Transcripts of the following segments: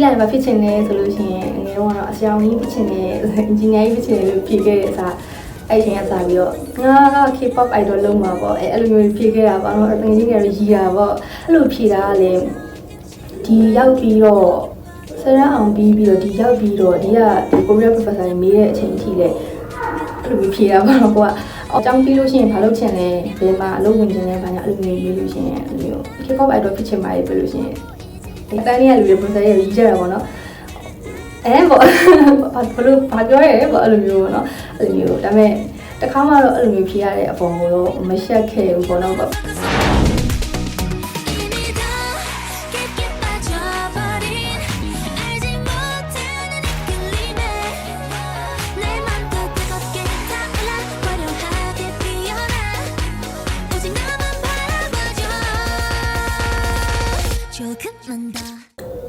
ကြီးလိုက်မှာဖြစ်ချင်တယ်ဆိုလို့ရှိရင်ငယ်တော့ကတော့အဆရာဝန်ကြီးဖြစ်ချင်တယ်အင်ဂျင်နီယာကြီးဖြစ်ချင်တယ်လို့ဖြေခဲ့တဲ့အစားအဲ့ချိန်ကစားပြီးတော့ငါက K-pop idol လုံးမှာပေါ့အဲ့အဲ့လိုမျိုးဖြေခဲ့တာပေါ့နော်ငယ်ချင်းငယ်ရရီတာပေါ့အဲ့လိုဖြေတာကလည်းဒီရောက်ပြီးတော့ဆရာအောင်ပြီးပြီးတော့ဒီရောက်ပြီးတော့ဒီကဒီ Korean professor တွေမေးတဲ့အချိန်အထိလည်းအဲ့လိုမျိုးဖြေတာပေါ့နော်ကိုကအကြောင်းပြီးလို့ရှိရင်ဘာလုပ်ချင်လဲဘယ်မှာအလုပ်ဝင်ချင်လဲဘာညာအဲ့လိုမျိုးမေးလို့ရှိရင်အဲ့လိုမျိုး K-pop idol ဖြစ်ချင်ပါတယ်ပြောလို့ရှိရင် ဒီတန်းလေးကလူတွေ process ရရေးကြတာပေါ့နော်အဲပေါ့ဘာဘလို့ဘာပြောရဲပေါ့အဲ့လိုမျိုးပေါ့နော်အဲ့လိုမျိုးဒါပေမဲ့တခါမှတော့အဲ့လိုမျိုးဖြေရတဲ့အပေါ်ကိုတော့မရှက်ခဲ့ဘူးပေါ့နော်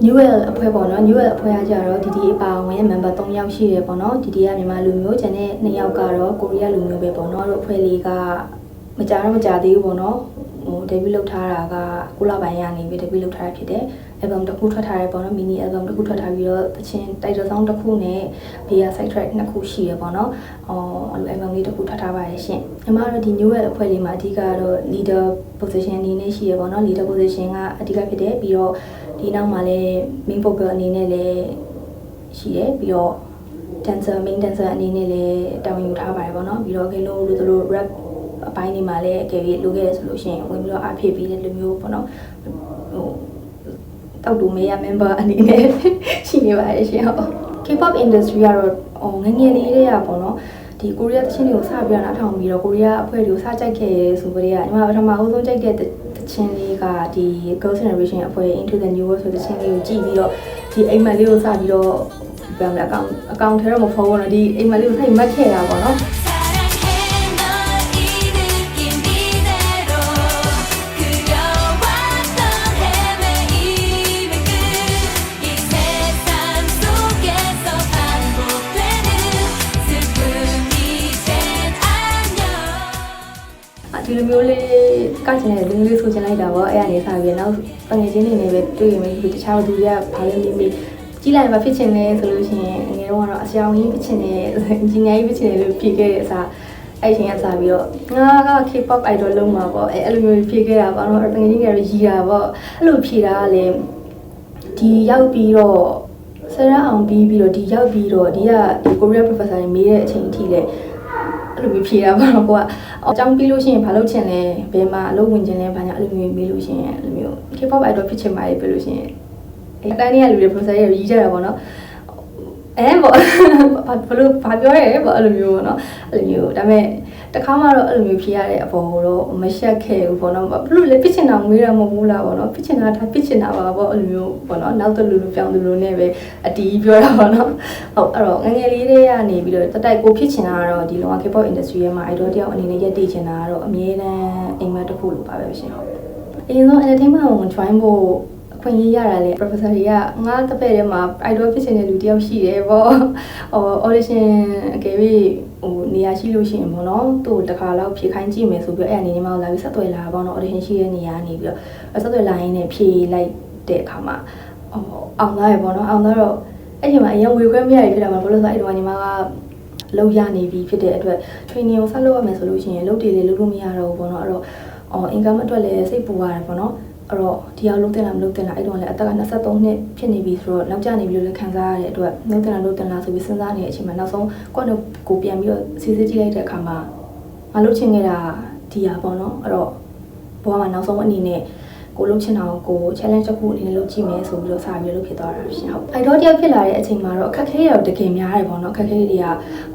New Well အဖွဲ့ပေါ့နော် New Well အဖွဲ့ကကြတော့ DD အပါဝင် member 3ယောက်ရှိတယ်ပေါ့နော် DD ကမြန်မာလူမျိုးကျန်တဲ့2ယောက်ကတော့ကိုရီးယားလူမျိုးပဲပေါ့နော်တို့အဖွဲ့လေးကမကြတော့မကြသေးဘူးပေါ့နော်ဟို debut လုပ်ထားတာက9လပိုင်းရနေပြီ debut လုပ်ထားတာဖြစ်တယ် album တစ်ခုထွက်ထားတယ်ပေါ့နော် mini album တစ်ခုထွက်ထားပြီးတော့တချင်း title song တစ်ခုနဲ့ beer side track နှစ်ခုရှိရပေါ့နော်အော်အဲ့လို album လေးတစ်ခုထွက်ထားပါတယ်ရှင်ညီမတို့ဒီ new well အဖွဲ့လေးမှာအဓိကတော့ leader position အနေနဲ့ရှိရပေါ့နော် leader position ကအဓိကဖြစ်တယ်ပြီးတော့ ဒီနောက်မှာလည်း main vocal အနေနဲ့လည်းရှိတယ်ပြီးတော့ dancer main dancer အနေနဲ့လည်းတာဝန်ယူထားပါတယ်ပေါ့နော်ပြီးတော့ကဲလို့လို့တို့ rap အပိုင်းတွေမှာလည်းအကယ်၍လိုခဲ့ရဆိုလို့ရှိရင်ဝင်ပြီးတော့အဖြစ်ပြီးတဲ့လူမျိုးပေါ့နော်ဟိုတောက်တူမေးရ member အနေနဲ့ရှိနေပါတယ်ရှင်ဟုတ် K-pop industry ကတော့ဟိုငယ်ငယ်လေးတွေကပေါ့နော် ဒီကိုရီးယားသချင်းတွေကိုစပြီးတော့နားထောင်ပြီးတော့ကိုရီးယားအဖွဲ့တွေကိုစကြိုက်ခဲ့ရဲဆိုကြတဲ့ကညီမပထမအဦးဆုံးကြိုက်ခဲ့တဲ့သချင်းလေးကဒီ Girls Generation အဖွဲ့ Into the New World ဆိုတဲ့သချင်းလေးကိုကြည့်ပြီးတော့ဒီအိမ်မက်လေးကိုစပြီးတော့ဘယ်မှာအကောင့်အကောင့်ထဲတော့မဖော်ဘူးเนาะဒီအိမ်မက်လေးကိုထိုင်မှတ်ခဲ့တာပေါ့เนาะ ဒီလိုမျိုးလေးကချင်တဲ့လူမျိုးလေးဆိုချင်လိုက်တာပေါ့အဲ့ကနေစပြီးတော့နောက်ငွေချင်းနေနေပဲတွေ့ရင်ပဲတခြားလူတွေကဘာလဲမေးမေးကြီးလိုက်မှာဖြစ်ချင်တယ်ဆိုလို့ရှိရင်ငယ်တော့ကတော့အဆရာဝန်ကြီးဖြစ်ချင်တယ်အင်ဂျင်နီယာကြီးဖြစ်ချင်တယ်လို့ဖြေခဲ့တဲ့အစားအဲ့ချိန်ကစပြီးတော့ငါက K-pop idol လုံးမှာပေါ့အဲ့အဲ့လိုမျိုးဖြေခဲ့တာပေါ့နော်တကယ်ကြီးငယ်ရရီတာပေါ့အဲ့လိုဖြေတာကလည်းဒီရောက်ပြီးတော့ဆရာအောင်ပြီးပြီးတော့ဒီရောက်ပြီးတော့ဒီကဒီ Korean professor တွေမေးတဲ့အချိန်အထိလည်း အဲ့လိုမျိုးဖြေတာပေါ့နော်ကိုကအကြောင်းပြီးလို့ရှိရင်ဘာလုပ်ချင်လဲဘယ်မှာအလုပ်ဝင်ချင်လဲဘာညာအဲ့လိုမျိုးမေးလို့ရှိရင်အဲ့လိုမျိုး K-pop idol ဖြစ်ချင်ပါတယ်ပြောလို့ရှိရင်အဲ့တန်းလေးကလူတွေ process ရရေးကြတာပေါ့နော်အဲပေါ့ဘာဘလို့ဘာပြောရဲပေါ့အဲ့လိုမျိုးပေါ့နော်အဲ့လိုမျိုးဒါပေမဲ့ တခါမှတော့အဲ့လိုမျိုးဖြေရတဲ့အပေါ်ကိုတော့မရှက်ခဲ့ဘူးပေါ့နော်ဘလို့လဲဖြစ်ချင်တာမေးရမဟုတ်ဘူးလားပေါ့နော်ဖြစ်ချင်တာဒါဖြစ်ချင်တာပါပေါ့အဲ့လိုမျိုးပေါ့နော်နောက်တစ်လူလူပြောင်းသူလူနဲ့ပဲအတီးပြောတာပေါ့နော်ဟုတ်အဲ့တော့ငယ်ငယ်လေးတွေကနေပြီးတော့တက်တိုက်ကိုဖြစ်ချင်တာကတော့ဒီလောက K-pop industry ရဲ့မှာ idol တယောက်အနေနဲ့ရက်တည်ချင်တာကတော့အမြဲတမ်းအိမ်မက်တစ်ခုလိုပါပဲရှင်ဟုတ်အရင်ဆုံး entertainment ကို join ဖို့အ ခွင့်အရေးရတာလေ professor တွေကငါတစ်ဖက်ထဲမှာ idol ဖြစ်ချင်တဲ့လူတယောက်ရှိတယ်ပေါ့ဟို audition အကယ်၍ဟိုနေရာရှိလို့ရှိရင်ပေါ့နော်သူ့ကိုတစ်ခါတော့ဖြေခိုင်းကြည့်မယ်ဆိုပြီးအဲ့အနေနဲ့မှလာပြီးဆက်သွယ်လာပေါ့နော် audition ရှိတဲ့နေရာနေပြီးတော့ဆက်သွယ်လာရင်းနဲ့ဖြေလိုက်တဲ့အခါမှာဟိုအောင်သားရပေါ့နော်အောင်သားတော့အဲ့ဒီမှာအရင်ဝေခွဲမရဖြစ်တာမှာဘလို့ဆိုအဲ့ဒီမှာညီမကလောက်ရနေပြီဖြစ်တဲ့အတွက် training ကိုဆက်လုပ်ရမယ်ဆိုလို့ရှိရင်လုပ်တည်လေလုပ်လို့မရတော့ဘူးပေါ့နော်အဲ့တော့အော် income အတွက်လည်းစိတ်ပူရတယ်ပေါ့နော် အဲ့တော့ဒီအောင်လုပ်တင်လားမလုပ်တင်လားအဲ့တော့လည်းအသက်က23နှစ်ဖြစ်နေပြီဆိုတော့နောက်ကျနေပြီလို့လည်းခံစားရတဲ့အတွက်လုပ်တင်လားလုပ်တင်လားဆိုပြီးစဉ်းစားနေတဲ့အချိန်မှာနောက်ဆုံးကိုယ့်တော့ကိုပြန်ပြီးတော့စီစစ်ကြည့်လိုက်တဲ့အခါမှာငါလုပ်ချင်ခဲ့တာဒီဟာပေါ့နော်အဲ့တော့ဘဝမှာနောက်ဆုံးအနေနဲ့ကိုလုံးချင်တာကို challenge တစ်ခုအနေနဲ့လုပ်ကြည့်မယ်ဆိုပြီးတော့စပြီးလုပ်ဖြစ်သွားတာရှင်ဟုတ် idol တယောက်ဖြစ်လာတဲ့အချိန်မှာတော့အခက်အခဲတွေတော့တကယ်များတယ်ပေါ့နော်အခက်အခဲတွေက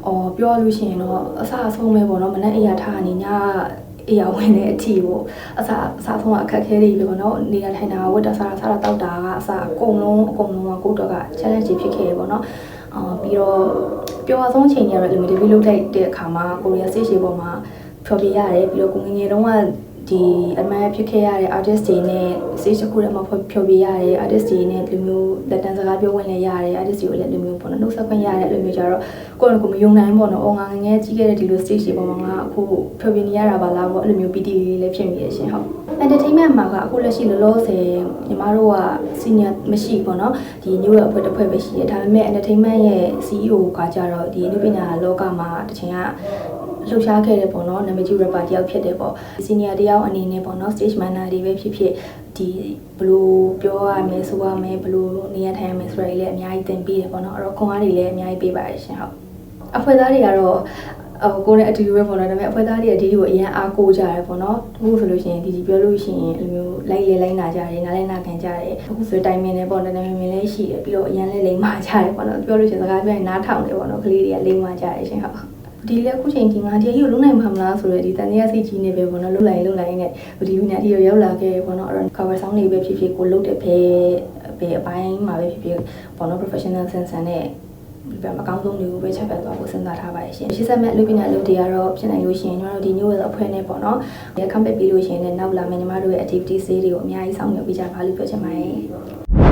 အော်ပြောလို့ရှိရင်တော့အစအဆုံးပဲပေါ့နော်မနေ့အရာထားနေည အရာဝင်တဲ့အထီကိုအစအစအဆုံးကအခက်အခဲတွေပဲပေါ့နော်နေတာထိုင်တာဝတ်တာစားတာစားတာတောက်တာကအစအကုန်လုံးအကုန်လုံးကကိုယ့်တော့က challenge တွေဖြစ်ခဲ့ရပေါ့နော်အာပြီးတော့ပျော်အဆုံးအချိန်ကြီးကတော့ limited လုပ်လိုက်တဲ့အခါမှာကိုရီးယား stage ပေါ်မှာဖြောပြရတယ်ပြီးတော့ကိုငယ်ငယ်တုန်းက ဒီအမှန်ဖြစ်ခဲ့ရတဲ့ artist တွေနဲ့ stage တစ်ခုထဲမှာဖော်ဖြောပြရတဲ့ artist တွေနဲ့လူမျိုးလက်တန်းစကားပြောဝင်လဲရတယ် artist တွေကိုလည်းလူမျိုးပေါ့နော်နှုတ်ဆက်ခွင့်ရတဲ့လူမျိုးကြတော့ကိုယ့်ကိုယ်ကိုမယုံနိုင်ဘူးပေါ့နော်။အော်ငါငယ်ငယ်ကြီးခဲ့တဲ့ဒီလို stage တွေပေါ်မှာငါအခုဖြောပြနေရတာပါလားပေါ့အဲ့လိုမျိုး PT လေးလည်းဖြစ်မိရရှင်ဟုတ်။ entertainment မှာကအခုလက်ရှိလောလောဆယ်ညီမတို့က senior မရှိပေါ့နော်။ဒီ new ရဲ့အဖွဲ့တစ်ဖွဲ့ပဲရှိတယ်။ဒါပေမဲ့ entertainment ရဲ့ CEO ကကြတော့ဒီအနုပညာလောကမှာတစ်ချိန်ကလှုပ်ရှားခဲ့တယ်ပေါ့နော်နာမည်ကြီး rapper တယောက်ဖြစ်တယ်ပေါ့ senior တယောက်အနေနဲ့ပေါ့နော် stage manager တွေပဲဖြစ်ဖြစ်ဒီဘယ်လိုပြောရမလဲဆိုရမယ်ဘယ်လိုနေရာထိုင်ရမယ်ဆိုတာတွေလည်းအများကြီးသင်ပေးတယ်ပေါ့နော်အဲ့တော့ခွန်အားတွေလည်းအများကြီးပေးပါတယ်ရှင်ဟုတ်အဖွဲ့သားတွေကတော့အကိုနဲ့အတူတူပဲပေါ့နော်ဒါပေမဲ့အဖွဲ့သားတွေကဒီဒီကိုအရင်အားကိုးကြတယ်ပေါ့နော်အခုဆိုလို့ရှိရင်ဒီဒီပြောလို့ရှိရင်အဲ့လိုမျိုးလိုက်လေလိုက်နာကြတယ်နားလဲနာခံကြတယ်အခုဆိုတိုင်မင်လည်းပေါ့နော်တိုင်မင်လည်းရှိတယ်ပြီးတော့အရင်လည်းလိမ်မာကြတယ်ပေါ့နော်ပြောလို့ရှိရင်စကားပြောရင်နားထောင်တယ်ပေါ့နော်ကလေးတွေကလိမ်မာကြတယ်ရှင်ဟုတ် ဒီလေအခုချိန်ဒီငါဒီအကြီးကိုလုံးနိုင်မှာမလားဆိုတော့ဒီတန်တရားစိတ်ကြီးနေပဲပေါ့နော်လုံးလိုက်လုံးလိုက်နဲ့ဒီဝိညာဉ်အကြီးကိုရောက်လာခဲ့ပေါ့နော်အဲ့တော့ cover sound တွေပဲဖြစ်ဖြစ်ကိုလုတ်တဲ့ဖဲဖဲအပိုင်းမှာပဲဖြစ်ဖြစ်ပေါ့နော် professional sense နဲ့ဒီဘက်မှာအကောင်းဆုံးတွေကိုပဲချက်ပြတ်သွားဖို့စဉ်းစားထားပါတယ်ရှင်ရှင်းဆက်မဲ့လူပညာလူတွေကတော့ဖြစ်နိုင်လို့ရှိရင်ညီမတို့ဒီ new wave အဖွဲ့နဲ့ပေါ့နော်ဒီ comeback ပြီးလို့ရှိရင်လည်းနောက်လာမယ့်ညီမတို့ရဲ့ activity လေးတွေကိုအများကြီးဆောင်ရွက်ပေးကြပါလို့ပြောချင်ပါတယ်